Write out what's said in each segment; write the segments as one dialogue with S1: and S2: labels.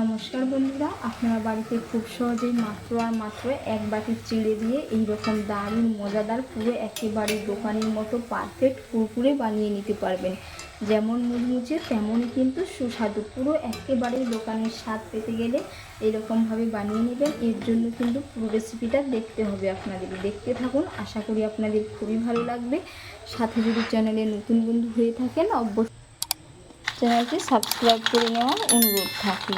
S1: নমস্কার বন্ধুরা, আপনারা বাড়িতে খুব সহজেই মাত্র আর মাত্র এক বাটি চিড়ে দিয়ে এই রকম দারুণ, মজাদার, পুরো একেবারে দোকানের মতো পারফেক্ট কুরকুরে বানিয়ে নিতে পারবেন। যেমন মুচমুচে, তেমনই কিন্তু সুস্বাদু। পুরো একেবারে দোকানের স্বাদ পেতে গেলে এরকমভাবে বানিয়ে নেবেন। এর জন্য কিন্তু পুরো রেসিপিটা দেখতে হবে আপনাদের দেখতে থাকুন, আশা করি আপনাদের খুবই ভালো লাগবে। সাথে যদি চ্যানেলে নতুন বন্ধু হয়ে থাকেন, অবশ্যই চ্যানেলটি সাবস্ক্রাইব করে নেওয়ার অনুরোধ থাকল।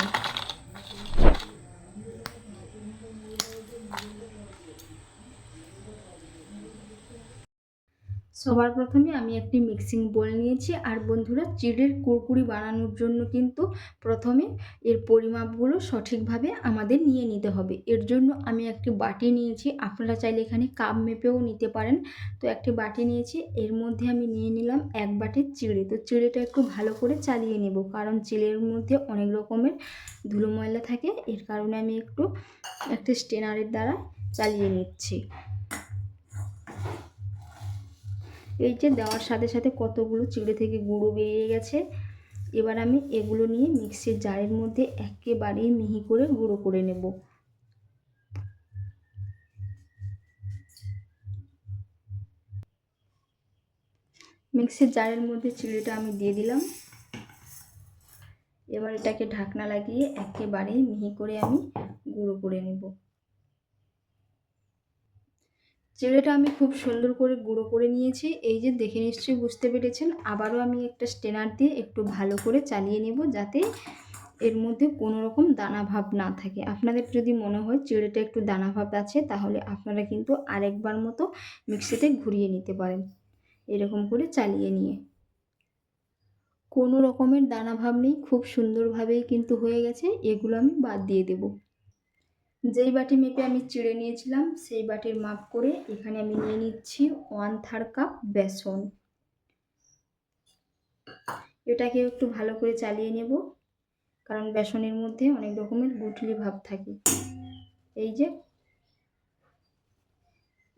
S1: সবার প্রথমে আমি একটি মিক্সিং বোল নিয়েছি। আর বন্ধুরা চিড়ের কুরকুরি বানানোর জন্য কিন্তু প্রথমে এর পরিমাপগুলো সঠিকভাবে আমাদের নিয়ে নিতে হবে। এর জন্য আমি একটি বাটি নিয়েছি। আপনারা চাইলে এখানে কাপ মেপেও নিতে পারেন। তো একটি বাটি নিয়েছি। এর মধ্যে আমি নিয়ে নিলাম এক বাটির চিড়ে। তো চিড়েটা একটু ভালো করে চালিয়ে নেব। কারণ চিড়ের মধ্যে অনেক রকমের ধুলো ময়লা থাকে। এর কারণে আমি একটু, একটা স্টেনারের দ্বারা চালিয়ে নিচ্ছি। এই যে দেওয়ার সাথে সাথে কতগুলো চিড়ে থেকে গুঁড়ো বেরিয়ে গেছে। এবার আমি এগুলো নিয়ে মিক্সির জারের মধ্যে একেবারেই মিহি করে গুঁড়ো করে নেব। মিক্সির জারের মধ্যে চিড়েটা আমি দিয়ে দিলাম। এবার এটাকে ঢাকনা লাগিয়ে একেবারেই মিহি করে আমি গুঁড়ো করে নেব। চিড়েটা আমি খুব সুন্দর করে গুঁড়ো করে নিয়েছি। এই যে দেখে নিশ্চয়ই বুঝতে পেরেছেন, আবারও আমি একটা স্টেনার দিয়ে একটু ভালো করে চালিয়ে নেব যাতে এর মধ্যে কোনো রকম দানা ভাব না থাকে। আপনাদের যদি মনে হয় চিড়েটা একটু দানা ভাব আছে, তাহলে আপনারা কিন্তু আরেকবার মতো মিক্সিতে ঘুরিয়ে নিতে পারেন। এরকম করে চালিয়ে নিয়ে। কোনো রকমের দানা ভাব নেই, খুব সুন্দরভাবেই কিন্তু হয়ে গেছে। এগুলো আমি বাদ দিয়ে দেবো। যেই বাটি মেপে আমি চিড়ে নিয়েছিলাম, সেই বাটির মাপ করে এখানে আমি নিয়ে নিচ্ছি ওয়ান থার্ড কাপ বেসন। এটাকে একটু ভালো করে চালিয়ে নেব, কারণ বেসনের মধ্যে অনেক রকমের গুটলি ভাব থাকে। এই যে,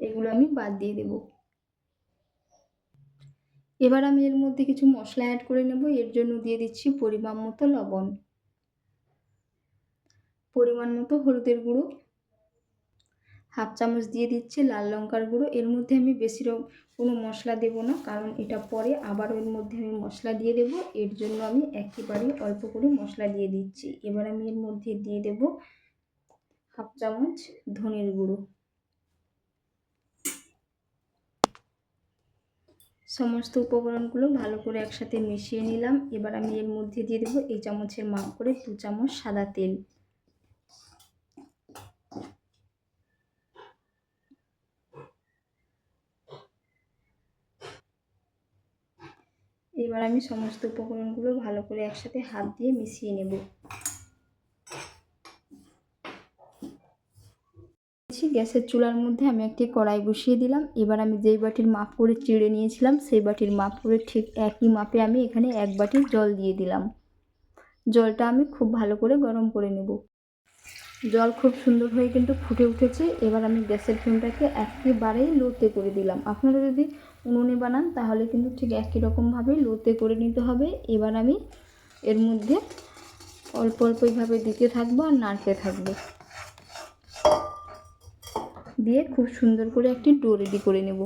S1: এগুলো আমি বাদ দিয়ে দেব। এবার আমি এর মধ্যে কিছু মশলা অ্যাড করে নেব, এর জন্য দিয়ে দিচ্ছি পরিমাণ মতো লবণ। পরিমাণ মতো হলুদের গুঁড়ো। হাফ চামচ দিয়ে দিচ্ছি লাল লঙ্কার গুঁড়ো। এর মধ্যে আমি বেশি কোনো মশলা দেব না, কারণ এটা পরে আবার এর মধ্যে আমি মশলা দিয়ে দেব। এর জন্য আমি একেবারে অল্প করে মশলা দিয়ে দিচ্ছি। এবার আমি এর মধ্যে দিয়ে দেব হাফ চামচ ধনের গুঁড়ো। সমস্ত উপকরণগুলো ভালো করে একসাথে মিশিয়ে নিলাম। এবার আমি এর মধ্যে দিয়ে দেবো এই চামচের মাপ করে দু চামচ সাদা তেল। এবার আমি সমস্ত উপকরণগুলো ভালো করে একসাথে হাত দিয়ে মিশিয়ে নেব। গ্যাসের চুলার মধ্যে আমি একটি কড়াই বসিয়ে দিলাম। এবার আমি যেই বাটির মাপ করে চিড়ে নিয়েছিলাম, সেই বাটির মাপ করে ঠিক একই মাপে আমি এখানে এক বাটির জল দিয়ে দিলাম। জলটা আমি খুব ভালো করে গরম করে নেব। জল খুব সুন্দর হয়ে কিন্তু ফুটে উঠেছে। এবার আমি গ্যাসের ফ্লেমটাকে একেবারেই লোতে করে দিলাম। আপনারা যদি উনুনে বানান, তাহলে কিন্তু ঠিক একই রকমভাবে লোতে করে নিতে হবে। এবার আমি এর মধ্যে অল্প অল্প এইভাবে দিতে থাকব আর নাড়তে থাকব। দিয়ে খুব সুন্দর করে একটি ডো রেডি করে নেব।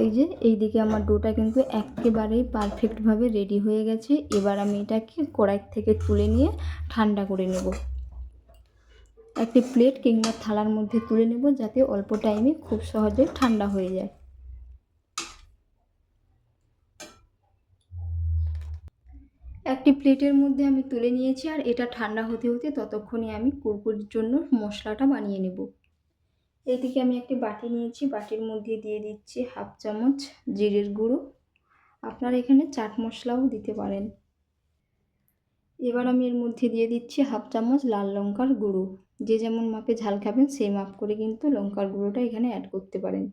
S1: এই যে, এই দিকে আমার ডোটা কিন্তু একেবারেই পারফেক্টভাবে রেডি হয়ে গেছে। এবার আমি এটাকে কড়াই থেকে তুলে নিয়ে ঠান্ডা করে নেব। একটি প্লেট কিংবা থালার মধ্যে তুলে নেব যাতে অল্প টাইমে খুব সহজে ঠান্ডা হয়ে যায়। একটি প্লেটের মধ্যে আমি তুলে নিয়েছি আর এটা ঠান্ডা হতে হতে ততক্ষণে আমি কুরকুরির জন্য মশলাটা বানিয়ে নেব। এদিকে আমি একটি বাটি নিয়েছি, বাটির মধ্যে দিয়ে দিচ্ছি হাফ চামচ জিরের গুঁড়ো। আপনারা এখানে চাট মশলাও দিতে পারেন। এবার আমি এর মধ্যে দিয়ে দিচ্ছি হাফ চামচ লাল লঙ্কার গুঁড়ো। যে যেমন মাপে ঝাল খাবেন, সেই মাপ করে কিন্তু লঙ্কার গুঁড়োটা এখানে অ্যাড করতে পারেন।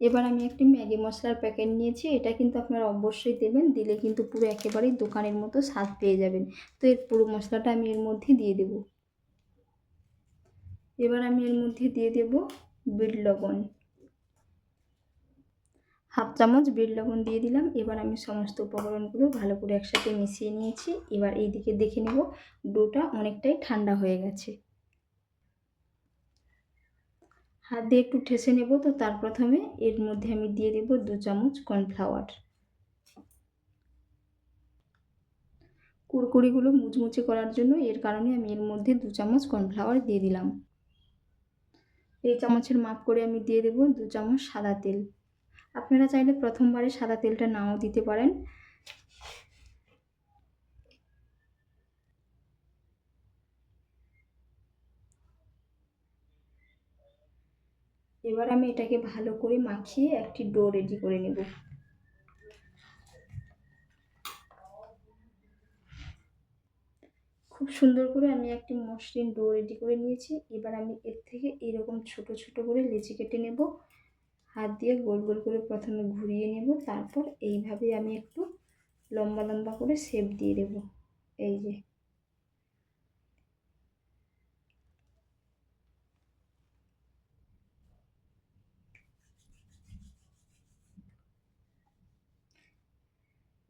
S1: এবার আমি একটি ম্যাগি মশলার প্যাকেট নিয়েছি, এটা কিন্তু আপনারা অবশ্যই দেবেন, দিলে কিন্তু পুরো একেবারেই দোকানের মতো স্বাদ পেয়ে যাবেন। তো এর পুরো মশলাটা আমি এর মধ্যে দিয়ে দেব। এবার আমি এর মধ্যে দিয়ে দেব বিট লবণ। হাফ চামচ বিট লবণ দিয়ে দিলাম, এবার আমি সমস্ত উপকরণগুলো ভালো করে একসাথে মিশিয়ে নিয়েছি। এবার এই দিকে দেখে নেব, ডোটা অনেকটাই ঠান্ডা হয়ে গেছে। হাত দিয়ে একটু ঠেসে নেব তো তার প্রথমে এর মধ্যে আমি দিয়ে দেব দু চামচ কর্নফ্লাওয়ার। কুড়কুড়িগুলো মুচমুচে করার জন্য এর কারণে আমি এর মধ্যে দু চামচ কর্নফ্লাওয়ার দিয়ে দিলাম। এই চামচের মাপ করে আমি দিয়ে দেব দু চামচ সাদা তেল। আপনারা চাইলে প্রথমবারে সাদা তেলটা নাও দিতে পারেন। এবার আমি এটাকে ভালো করে মাখিয়ে একটি ডো রেডি করে নেব। খুব সুন্দর করে আমি একটি মসৃণ ডো রেডি করে নিয়েছি। এবার আমি এর থেকে এরকম ছোট ছোট করে লেচি কেটে নেব। হাত দিয়ে গোল গোল করে প্রথমে ঘুরিয়ে নেব, তারপর এইভাবে আমি একটু লম্বা লম্বা করে শেপ দিয়ে দেব। এই যে।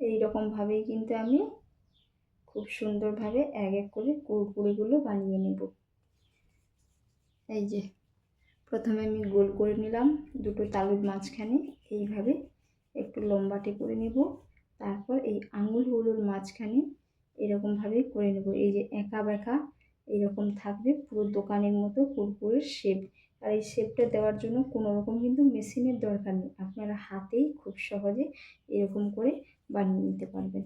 S1: এই রকমভাবেই কিন্তু আমি খুব সুন্দরভাবে এক এক করে কুড়কুড়িগুলো বানিয়ে নেব। এই যে, প্রথমে আমি গোল করে নিলাম দুটো তালুর মাঝখানে, এইভাবে একটু লম্বাটে করে নেব। তারপর এই আঙুলগুলোর মাঝখানে এরকমভাবে করে নেব। এই যে একা বেঁকা, এরকম থাকবে পুরো দোকানের মতো কুরকুরের শেপ আর এই শেপটা দেওয়ার জন্য কোনো রকম কিন্তু মেশিনের দরকার নেই। আপনারা হাতেই খুব সহজে এরকম করে বানিয়ে নিতে পারবেন।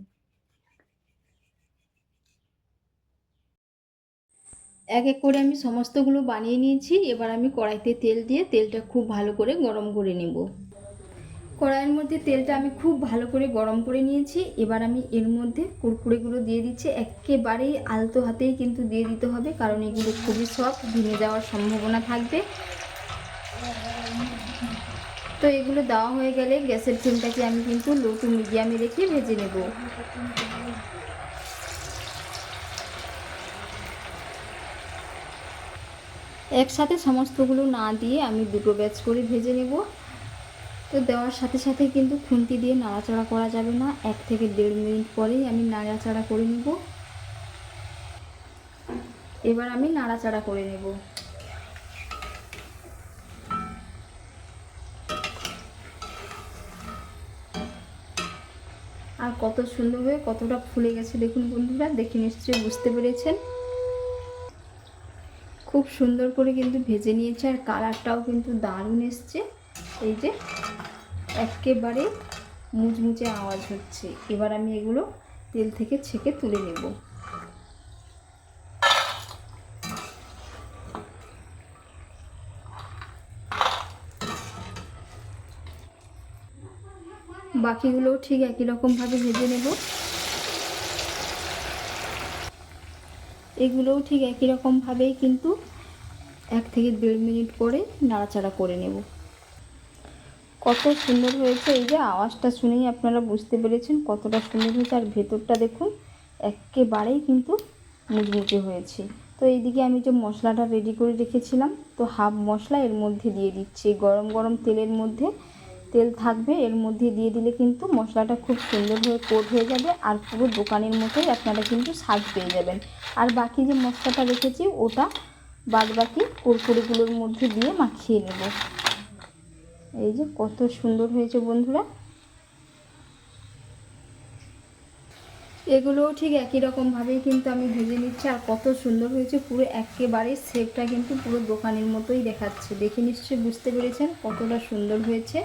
S1: এক এক করে আমি সমস্তগুলো বানিয়ে নিয়েছি। এবার আমি কড়াইতে তেল দিয়ে তেলটা খুব ভালো করে গরম করে নেব। কড়াইয়ের মধ্যে তেলটা আমি খুব ভালো করে গরম করে নিয়েছি। এবার আমি এর মধ্যে কুরকুরেগুলো দিয়ে দিচ্ছি। একেবারেই আলতো হাতেই কিন্তু দিয়ে দিতে হবে, কারণ এগুলো খুবই সফট ভেঙে যাওয়ার সম্ভাবনা থাকবে। তো এগুলো দেওয়া হয়ে গেলে গ্যাসের ফ্লেমটাকে আমি কিন্তু লো টু মিডিয়ামে রেখে ভেজে নেব। একসাথে সমস্তগুলো না দিয়ে আমি দুটো ব্যাচ করে ভেজে নেব। তো দেওয়ার সাথে সাথে কিন্তু খুন্তি দিয়ে নাড়াচাড়া করা যাবে না। এক থেকে দেড় মিনিট পরেই আমি নাড়াচাড়া করে নেব। এবার আমি নাড়াচাড়া করে নেব। আর কত সুন্দরভাবে কতটা ফুলে গেছে দেখুন বন্ধুরা, দেখে নিশ্চয়ই বুঝতে পেরেছেন। খুব সুন্দর করে কিন্তু ভেজে নিয়েছে আর কালারটাও কিন্তু দারুণ এসছে। এই যে একেবারে মুচমুচে আওয়াজ হচ্ছে। এবার আমি এগুলো তেল থেকে ছেঁকে তুলে নেব। বাকিগুলোও ঠিক একই রকমভাবে ভেজে নেব। এগুলোও ঠিক একই রকমভাবেই কিন্তু এক থেকে দেড় মিনিট পরে নাড়াচাড়া করে নেব। কত সুন্দর হয়েছে, এই যে আওয়াজটা শুনেই আপনারা বুঝতে পেরেছেন কতটা সুন্দর হয়েছে। আর ভেতরটা দেখুন, একেবারেই কিন্তু মুচমুচে হয়েছে। তো এইদিকে আমি যে মশলাটা রেডি করে রেখেছিলাম, তো হাফ মশলা এর মধ্যে দিয়ে দিচ্ছি। গরম গরম তেলের মধ্যে তেল থাকবে, এর মধ্যে দিয়ে দিলে কিন্তু মশলাটা খুব সুন্দরভাবে কোট হয়ে যাবে আর পুরো দোকানের মতোই আপনারা কিন্তু স্বাদ পেয়ে যাবেন। আর বাকি যে মশলাটা রেখেছি, ওটা বাদ বাকি কুরকুরিগুলোর মধ্যে দিয়ে মাখিয়ে নেব। এই যে কত সুন্দর হয়েছে বন্ধুরা। এগুলোও ঠিক একই রকমভাবেই কিন্তু আমি ভেজে নিচ্ছি, আর কত সুন্দর হয়েছে পুরো একেবারে শেপটা কিন্তু পুরো দোকানের মতোই দেখাচ্ছে। দেখে নিশ্চয়ই বুঝতে পেরেছেন কতটা সুন্দর হয়েছে।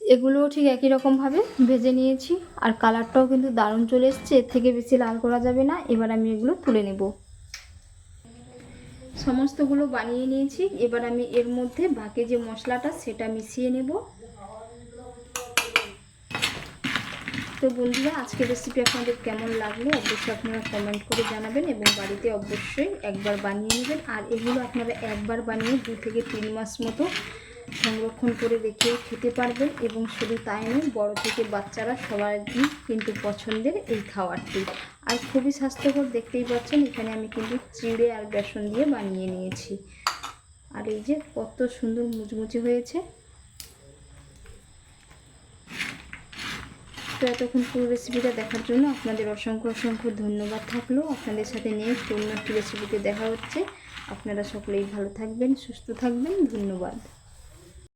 S1: এগুলোও ঠিক একই রকমভাবে ভেজে নিয়েছি, আর কালারটাও কিন্তু দারুণ চলে এসছে। এর থেকে বেশি লাল করা যাবে না। এবার আমি এগুলো তুলে নেব। সমস্তগুলো বানিয়ে নিয়েছি। এবার আমি এর মধ্যে বাকি যে মশলাটা, সেটা মিশিয়ে নেব। তো বন্ধুরা, আজকের রেসিপি আপনাদের কেমন লাগল অবশ্যই আপনারা কমেন্ট করে জানাবেন এবং বাড়িতে অবশ্যই একবার বানিয়ে নেবেন। আর এগুলো আপনারা একবার বানিয়ে দু থেকে তিন মাস মতো সংরক্ষণ করে রেখে খেতে পারবেন এবং শুধু তাই নয়, বড় থেকে বাচ্চারা সবাই কিন্তু পছন্দের এই খাবারটি। আর খুবই স্বাস্থ্যকর, দেখতেই পাচ্ছেন, এখানে আমি কিন্তু চিড়ে আর বেসন দিয়ে বানিয়ে নিয়েছি। আর এই যে কত সুন্দর মুচমুচে হয়েছে। তো এতক্ষণ পুরো রেসিপিটা দেখার জন্য আপনাদের অসংখ্য অসংখ্য ধন্যবাদ থাকল। আপনাদের সাথে নিয়ে অন্য একটি রেসিপিতে দেখা হচ্ছে। আপনারা সকলেই ভালো থাকবেন, সুস্থ থাকবেন। ধন্যবাদ।